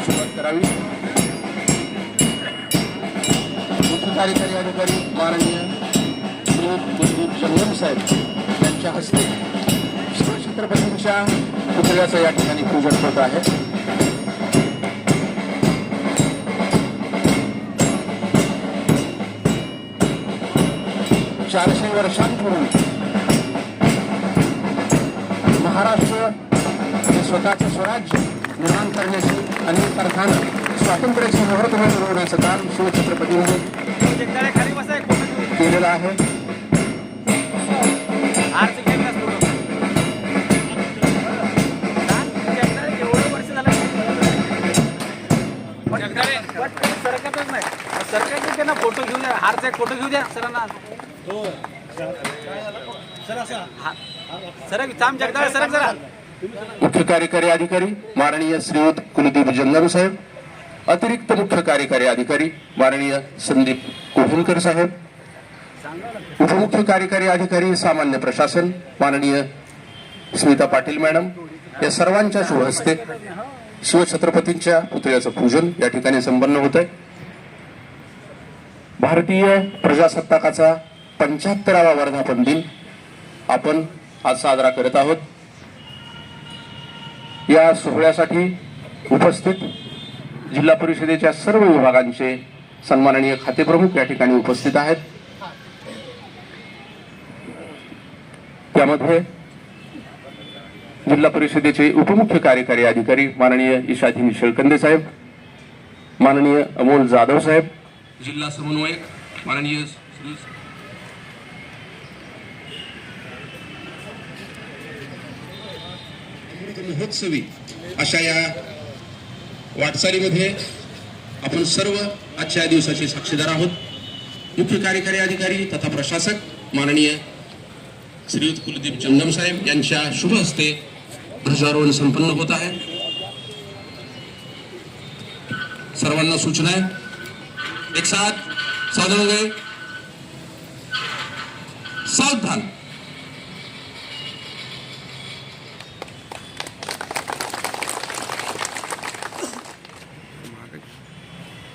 सुरुवात करावी. मुख्य कार्यकारी अधिकारी माननीय श्री कुलदीप संगम साहेब यांच्या हस्ते शिवछत्रपतींच्या पुतळ्याचं या ठिकाणी पूजन होत आहे. चारशे वर्षांपूर्वी महाराष्ट्र स्वतःचे स्वराज्य निर्माण करण्याची अनेक अर्थानं स्वातंत्र्याची मुहूर्त मिळवण्याचं काम शिवछत्रपतींनी केलेलं आहे फोटो. वर्ष झालं. नाही त्यांना फोटो घेऊन द्या हारचा एक फोटो घेऊ द्या सरांना हा. सर थांब जगदाळे सर जरा मुख्य कार्यकारी अधिकारी माननीय श्रीयुत कुलदीप जंगारू साहेब अतिरिक्त मुख्य कार्यकारी अधिकारी माननीय संदीप कोहनकर साहेब उपमुख्य कार्यकारी अधिकारी सामान्य प्रशासन माननीय स्मिता पाटील मॅडम या सर्वांच्या शुभ हस्ते शिवछत्रपतींच्या पुतळ्याचं पूजन या ठिकाणी संपन्न होत आहे. भारतीय प्रजासत्ताकाचा पंच्याहत्तरावा वर्धापन दिन आपण आज साजरा करत आहोत. या सोहळ्यासाठी उपस्थित जिल्हा परिषदेच्या सर्व विभागांचे सन्माननीय खातेप्रमुख या ठिकाणी उपस्थित आहेत. त्यामध्ये जिल्हा परिषदेचे उपमुख्य कार्यकारी अधिकारी माननीय ईशाधीन शेळकंदे साहेब माननीय अमोल जाधव साहेब जिल्हा समन्वयक माननीय महोत्सवी अशा या वाटचालीमध्ये आपण सर्व आजच्या दिवसाचे साक्षीदार आहोत. मुख्य कार्यकारी अधिकारी तथा प्रशासक माननीय श्रीयुत कुलदीप जंगम साहेब यांच्या शुभ हस्ते ध्वजारोहण संपन्न होत आहे. सर्वांना सूचना आहे. एक साथ सावधान सावधान.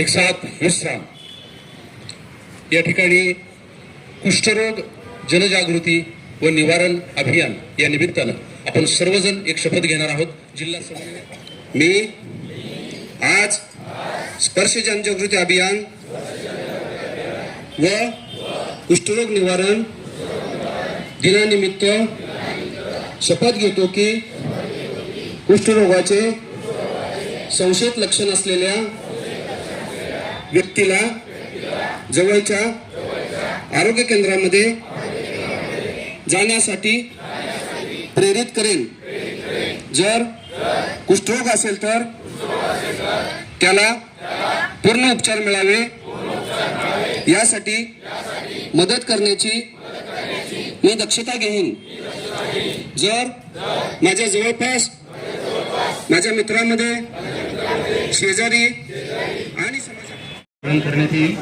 एक साथ विश्राम या ठिकाणी कुष्ठरोग जनजागृती व निवारण अभियान या निमित्तानं आपण सर्वजण एक शपथ घेणार आहोत. जिल्हा समन्वय मी आज स्पर्श जनजागृती अभियान व कुष्ठरोग निवारण दिनानिमित्त शपथ घेतो की कुष्ठरोगाचे संशयित लक्षण असलेल्या व्यक्तीला जवळच्या आरोग्य केंद्रामध्ये जाण्यासाठी प्रेरित करेन. जर कुष्ठरोग असेल तर त्याला पूर्ण उपचार मिळावे. यासाठी मदत करण्याची मी दक्षता घेईन. जर माझ्या जवळपास माझ्या मित्रांमध्ये शेजारी आणि करण्यात येईल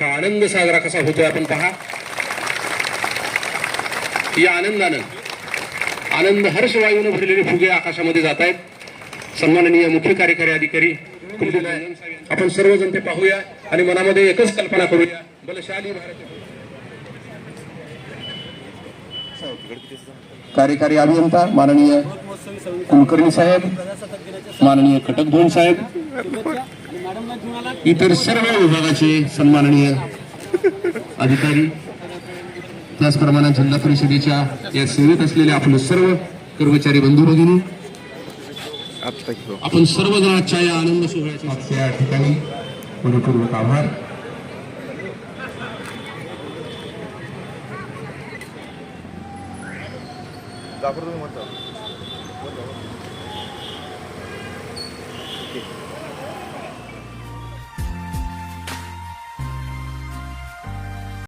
हा आनंद साजरा कसा होतोय आपण पहा. या आनंदानं आनंद हर्षवायूनं भरलेले फुगे आकाशामध्ये जात आहेत सन्माननीय मुख्य कार्यकारी अधिकारी आपण सर्वजण ते पाहूया आणि मनामध्ये एकच कल्पना करूया. बलशाली भारत. कार्यकारी अभियंता माननीय कुलकर्णी साहेब माननीय कटकधोन साहेब इतर सर्व विभागाचे सन्माननीय अधिकारी त्याचप्रमाणे जिल्हा परिषदेच्या या सेवेत असलेले आपले सर्व कर्मचारी बंधू भगिनी आपण सर्वजण आजच्या या आनंद सोहळ्याच्या या ठिकाणी मनपूर्वक आभार. दाखवतो तुम्ही म्हणता.